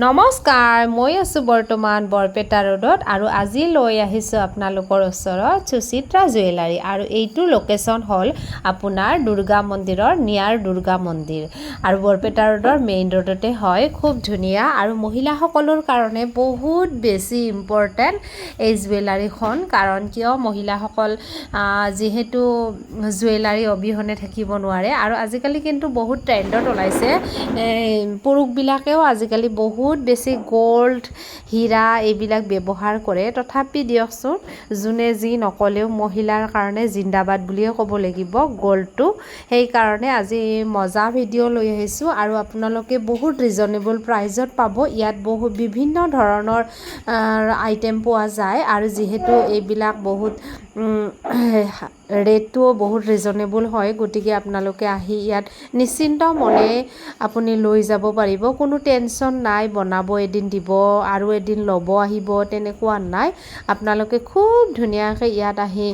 নমস্কাৰ, মই আছোঁ বৰ্তমান বৰপেটা ৰোডত আৰু আজি লৈ আহিছোঁ আপোনালোকৰ ওচৰত সুচিত্ৰা জুৱেলাৰী আৰু এইটোৰ লোকেশ্যন হ'ল আপোনাৰ দুৰ্গা মন্দিৰৰ, নিয়াৰ দুৰ্গা মন্দিৰ। আৰু বৰপেটা ৰোডৰ মেইন ৰোডতে হয়, খুব ধুনীয়া আৰু মহিলাসকলৰ কাৰণে বহুত বেছি ইম্পৰ্টেণ্ট এই জুৱেলাৰীখন। কাৰণ কিয়? মহিলাসকল যিহেতু জুৱেলাৰী অবিহনে থাকিব নোৱাৰে। আৰু আজিকালি কিন্তু বহুত ট্ৰেণ্ডত ওলাইছে। পুৰুষবিলাকেও আজিকালি বহুত বেছি গ'ল্ড হীৰা এইবিলাক ব্যৱহাৰ কৰে। তথাপি দিয়কচোন যোনে যি নক'লেও মহিলাৰ কাৰণে জিন্দাবাদ বুলিয়ে ক'ব লাগিব গ'ল্ডটো সেইকাৰণে আজি মজা ভিডিঅ' লৈ আহিছোঁ আৰু আপোনালোকে বহুত ৰিজনেবল প্ৰাইজত পাব। ইয়াত বহুত বিভিন্ন ধৰণৰ আইটেম পোৱা যায় আৰু যিহেতু এইবিলাক বহুত ৰেটটোও বহুত ৰিজনেবল হয় গতিকে আপোনালোকে আহি ইয়াত নিশ্চিন্ত মনে আপুনি লৈ যাব পাৰিব। কোনো টেনশ্যন নাই বনাব এদিন দিব আৰু এদিন ল'ব আহিব তেনেকুৱা নাই। আপোনালোকে খুব ধুনীয়াকৈ ইয়াত আহি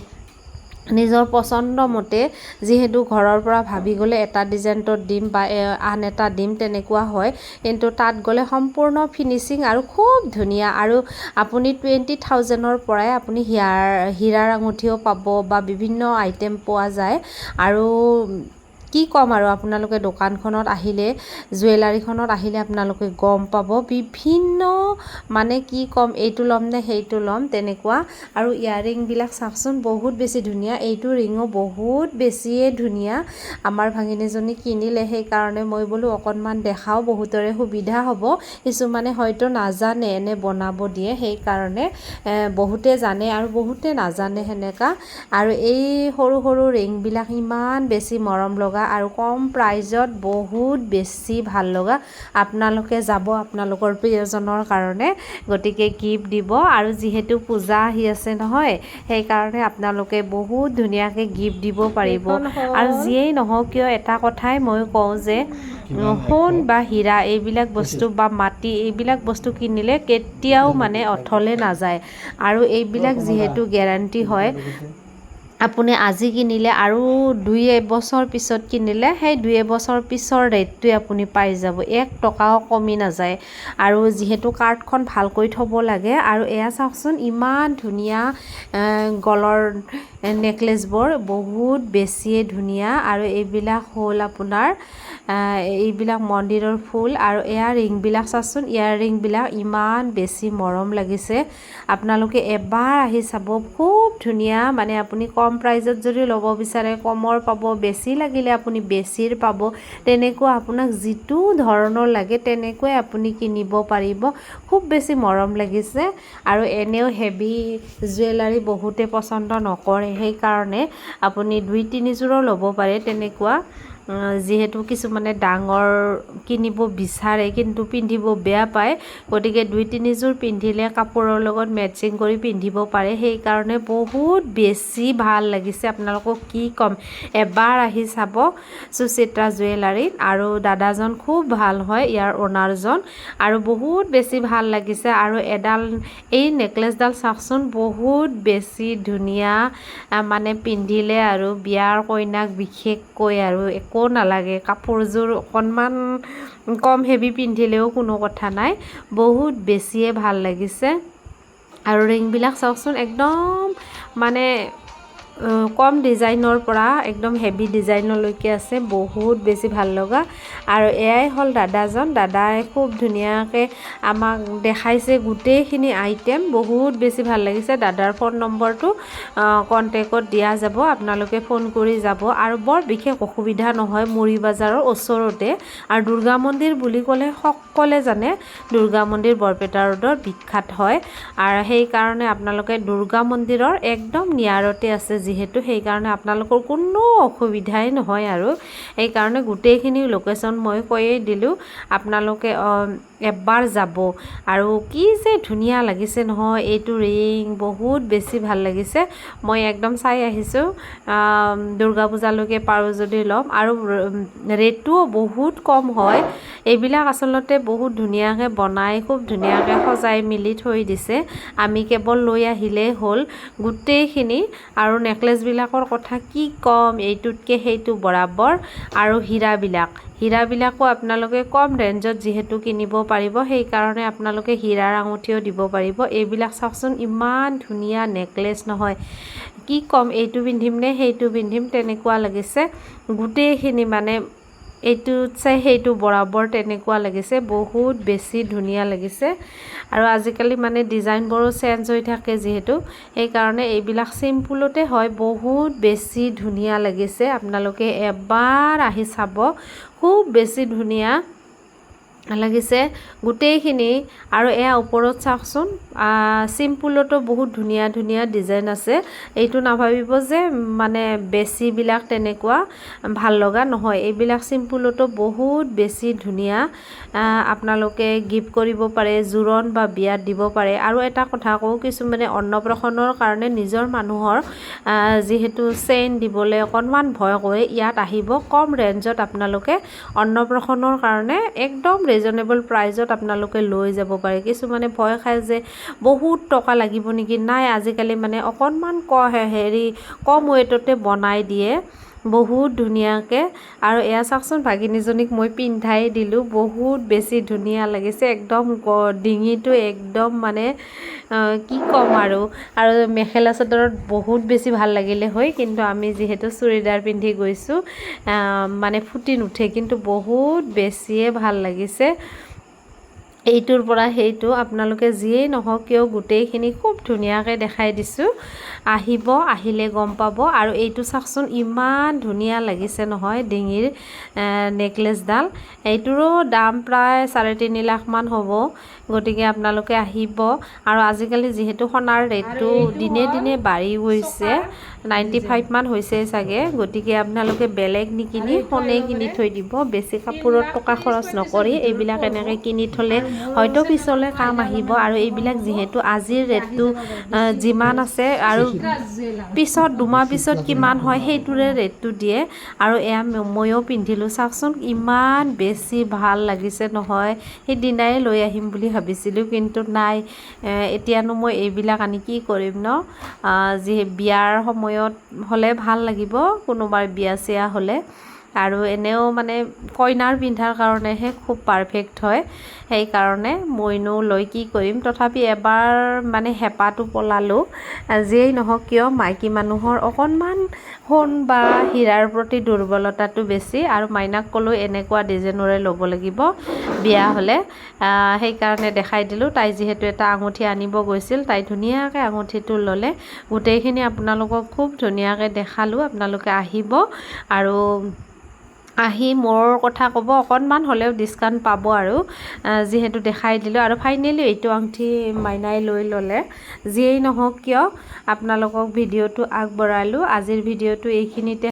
নিজৰ পচন্দ মতে যিহেতু ঘৰৰ পৰা ভাবি গ'লে এটা ডিজাইনটোত দিম বা আন এটা দিম তেনেকুৱা হয়। কিন্তু তাত গ'লে সম্পূৰ্ণ ফিনিচিং আৰু খুব ধুনীয়া আৰু আপুনি টুৱেণ্টি থাউজেণ্ডৰ পৰাই আপুনি হিয়াৰ হীৰাৰ আঙুঠিও পাব বা বিভিন্ন আইটেম পোৱা যায়। আৰু কি ক'ম আৰু আপোনালোকে দোকানখনত আহিলে, জুৱেলাৰীখনত আহিলে আপোনালোকে গম পাব বিভিন্ন মানে কি ক'ম, এইটো ল'ম নে সেইটো ল'ম, তেনেকুৱা। আৰু ইয়াৰিংবিলাক চাওকচোন, বহুত বেছি ধুনীয়া। এইটো ৰিঙো বহুত বেছিয়ে ধুনীয়া। আমাৰ ভাগিনীজনী কিনিলে, সেইকাৰণে মই বোলো অকণমান দেখাওঁ, বহুতৰে সুবিধা হ'ব। কিছুমানে হয়তো নাজানে এনে বনাব দিয়ে, সেইকাৰণে বহুতে জানে আৰু বহুতে নাজানে সেনেকা। আৰু এই সৰু সৰু ৰিংবিলাক ইমান বেছি মৰম লগা আৰু কম প্ৰাইজত বহুত বেছি ভাল লগা আপোনালোকে যাব আপোনালোকৰ প্ৰিয়জনৰ কাৰণে। গতিকে গিফ্ট দিব। আৰু যিহেতু পূজা আহি আছে নহয় সেইকাৰণে আপোনালোকে বহুত ধুনীয়াকৈ গিফ্ট দিব পাৰিব। আৰু যিয়েই নহওক কিয় এটা কথাই মই কওঁ যে সোণ বা হীৰা এইবিলাক বস্তু বা মাটি এইবিলাক বস্তু কিনিলে কেতিয়াও মানে অথলে নাযায়। আৰু এইবিলাক যিহেতু গেৰাণ্টি হয় আপুনি আজি কিনিলে আৰু দুই এবছৰ পিছত কিনিলে সেই দুই এবছৰ পিছৰ ৰেটটোৱে আপুনি পাই যাব। এক টকাও কমি নাযায়। আৰু যিহেতু কাৰ্ডখন ভালকৈ থ'ব লাগে আৰু এয়া চাওকচোন ইমান ধুনীয়া গলৰ নেকলেচবোৰ বহুত বেছিয়ে ধুনীয়া। আৰু এইবিলাক হ'ল আপোনাৰ এইবিলাক মন্দিৰৰ ফুল আৰু এয়া ৰিংবিলাক চাচোন ইয়াৰ ৰিংবিলাক ইমান বেছি মৰম লাগিছে। আপোনালোকে এবাৰ আহি চাব খুব ধুনীয়া মানে আপুনি কম প্ৰাইজত যদি ল'ব বিচাৰে কমৰ পাব বেছি লাগিলে আপুনি বেছিৰ পাব। তেনেকুৱা আপোনাক যিটো ধৰণৰ লাগে তেনেকুৱাই আপুনি কিনিব পাৰিব। খুব বেছি মৰম লাগিছে আৰু এনেও হেভি জুৱেলাৰী বহুতে পচন্দ নকৰে সেইকাৰণে আপুনি দুই তিনিযোৰো ল'ব পাৰে তেনেকুৱা। যিহেতু কিছুমানে ডাঙৰ কিনিব বিচাৰে কিন্তু পিন্ধিব বেয়া পায়। গতিকে দুই তিনিযোৰ পিন্ধিলে কাপোৰৰ লগত মেটচিং কৰি পিন্ধিব পাৰে। সেইকাৰণে বহুত বেছি ভাল লাগিছে। আপোনালোকক কি ক'ম? এবাৰ আহি চাব সুচিত্ৰা জুৱেলাৰীত আৰু দাদাজন খুব ভাল হয় ইয়াৰ অ'নাৰজন। আৰু বহুত বেছি ভাল লাগিছে। আৰু এডাল এই নেকলেচডাল চাওকচোন বহুত বেছি ধুনীয়া মানে পিন্ধিলে আৰু বিয়াৰ কইনাক বিশেষকৈ আৰু একো নালাগে। কাপোৰযোৰ অকণমান কম হেভি পিন্ধিলেও কোনো কথা নাই। বহুত বেছিয়ে ভাল লাগিছে। আৰু ৰিংবিলাক চাওকচোন একদম মানে কম ডিজাইনৰ পৰা, একদম হেভি ডিজাইনলৈকে আছে, বহুত বেছি ভালো লগা। আৰু এয়াই হ'ল দাদাজন, দাদাই খুব ধুনীয়াকৈ আমাক দেখাইছে গোটেইখিনি আইটেম বহুত বেছি ভালো লাগিছে। দাদাৰ ফোন নম্বৰটো কণ্টেক্টত দিয়া যাব, আপোনালোকে ফোন কৰি যাব। আৰু বৰ বিশেষ অসুবিধা নহয়, মুড়ি বাজাৰৰ ওচৰতে। আৰু দুৰ্গা মন্দিৰ বুলি ক'লে সকলোৱে জানে, দুৰ্গা মন্দিৰ বৰপেটা ৰোডৰ বিখ্যাত হয়। আৰু সেইকাৰণে আপোনালোকে দুৰ্গা মন্দিৰৰ একদম নিয়াৰতে আছে যিহেতু সেইকাৰণে আপোনালোকৰ কোনো অসুবিধাই নহয় আৰু। সেইকাৰণে গোটেইখিনি লোকেশ্যন মই কৈয়ে দিলোঁ। আপোনালোকে এবাৰ যাব। আৰু কি যে ধুনীয়া লাগিছে নহয়, এইটো ৰিং বহুত বেছি ভালো লাগিছে। মই একদম চাই আহিছোঁ। দুৰ্গা পূজালৈকে পাৰোঁ যদি ল'ম। আৰু ৰেটটোও বহুত কম হয়। এইবিলাক আচলতে বহুত ধুনীয়াকৈ বনাই, খুব ধুনীয়াকৈ সজাই মেলি থৈ দিছে। আমি কেৱল লৈ আহিলেই হ'ল। গোটেইখিনি আৰু নেকলেচবিলাকৰ কথা কি ক'ম, এইটোতকৈ সেইটো বৰাবৰ। আৰু হীৰাবিলাক। হীৰাবিলাকো আপোনালোকে কম ৰেঞ্জত যিহেতু কিনিব পাৰিব সেইকাৰণে আপোনালোকে হীৰাৰ আঙুঠিও দিব পাৰিব। এইবিলাক চাওকচোন ইমান ধুনীয়া নেকলেছ নহয়। কি ক'ম এইটো পিন্ধিম নে সেইটো পিন্ধিম তেনেকুৱা লাগিছে। গোটেইখিনি মানে এইটোত চাই সেইটো বৰাবৰ তেনেকুৱা লাগিছে, বহুত বেছি ধুনীয়া লাগিছে। আৰু আজিকালি মানে ডিজাইনবোৰো চেঞ্জ হৈ থাকে যিহেতু, সেইকাৰণে এইবিলাক চিম্পুলতে হয়, বহুত বেছি ধুনীয়া লাগিছে। আপোনালোকে এবাৰ আহি চাব, খুব বেছি ধুনীয়া। লাগিছে গোটেইখিনি আৰু এয়া ওপৰত চাওকচোন চিম্পুলতো বহুত ধুনীয়া ধুনীয়া ডিজাইন আছে। এইটো নাভাবিব যে মানে বেছিবিলাক তেনেকুৱা ভালো লগা নহয়। এইবিলাক চিম্পুলতো বহুত বেছি ধুনীয়া আপোনালোকে গিফ্ট কৰিব পাৰে, জোৰোণ বা বিয়াত দিব পাৰে। আৰু এটা কথা কওঁ, কিছুমানে অন্নপ্ৰসন্নৰ কাৰণে নিজৰ মানুহৰ যিহেতু চেইন দিবলৈ অকণমান ভয় কৰে, ইয়াত আহিব কম ৰেঞ্জত আপোনালোকে অন্নপ্ৰসন্নৰ কাৰণে একদম ৰিজনেবল প্ৰাইজত আপোনালোকে লৈ যাব পাৰে। কিছুমানে ভয় খায় যে বহুত টকা লাগিব নেকি? নাই আজিকালি মানে অকণমান ক হেৰি কম ৱেটতে বনাই দিয়ে। বহুত ধুনীয়াকৈ। আৰু এয়া চাওকচোন, ভাগিনীজনীক মই পিন্ধাই দিলোঁ। বহুত বেছি ধুনীয়া লাগিছে, একদম ডিঙিটো একদম মানে কি ক'ম আৰু। আৰু মেখেলা চাদৰত বহুত বেছি ভালো লাগিলে হয়, কিন্তু আমি যিহেতু চুৰিদাৰ পিন্ধি গৈছোঁ মানে ফুটি নুঠে, কিন্তু বহুত বেছিয়ে ভালো লাগিছে। এইটোৰ পৰা সেইটো আপোনালোকে যিয়েই নহওক কিয় গোটেইখিনি খুব ধুনীয়াকৈ দেখাই দিছোঁ। আহিব, আহিলে গম পাব। আৰু এইটো চাওকচোন, ইমান ধুনীয়া লাগিছে নহয় ডিঙিৰ নেকলেছডাল এইটোৰো দাম প্ৰায় চাৰে তিনি লাখমান হ'ব। গতিকে আপোনালোকে আহিব। আৰু আজিকালি যিহেতু সোণাৰ ৰেটটো দিনে দিনে বাঢ়ি গৈছে। নাইণ্টি ফাইভমান হৈছে চাগে। গতিকে আপোনালোকে বেলেগ নিকিনি সোণেই কিনি থৈ দিব। বেছি কাপোৰত টকা খৰচ নকৰি এইবিলাক এনেকৈ কিনি থ'লে হয়তো পিছলৈ কাম আহিব। আৰু এইবিলাক যিহেতু আজিৰ ৰেটটো যিমান আছে আৰু পিছত দুমাহ পিছত কিমান হয় সেইটোৰে ৰেটটো দিয়ে। আৰু এয়া ময়ো পিন্ধিলোঁ। চাওকচোন ইমান বেছি ভাল লাগিছে নহয়। সেইদিনাই লৈ আহিম বুলি ভাবিছিলোঁ কিন্তু নাই। এতিয়ানো মই এইবিলাক আনি কি কৰিম ন? যি বিয়াৰ সময়ত হ'লে ভাল লাগিব কোনোবাৰ বিয়া চিয়া হ'লে। আৰু এনেও মানে কইনাৰ পিন্ধাৰ কাৰণেহে খুব পাৰফেক্ট হয়। সেইকাৰণে মইনো লৈ কি কৰিম? তথাপি এবাৰ মানে হেঁপাহটো পলালোঁ। যিয়েই নহওক কিয় মাইকী মানুহৰ অকণমান সোণ বা হীৰাৰ প্ৰতি দুৰ্বলতাটো বেছি আৰু মাইনাক ক'লোঁ এনেকুৱা ডিজাইনৰে ল'ব লাগিব। বিয়া হ'লে সেইকাৰণে দেখাই দিলোঁ। তাই যিহেতু এটা আঙুঠি আনিব গৈছিল তাই ধুনীয়াকৈ আঙুঠিটো ল'লে। গোটেইখিনি আপোনালোকক খুব ধুনীয়াকৈ দেখালোঁ আপোনালোকে আহিব আৰু আহি মোৰ কথা ক'ব অকণমান হ'লেও ডিছকাউণ্ট পাব আৰু যিহেতু দেখাই দিলোঁ। আৰু ফাইনেলি এইটো আংঠি মাইনাই লৈ ল'লে। যিয়েই নহওক কিয় আপোনালোকক ভিডিঅ'টো আগবঢ়ালোঁ। আজিৰ ভিডিঅ'টো এইখিনিতে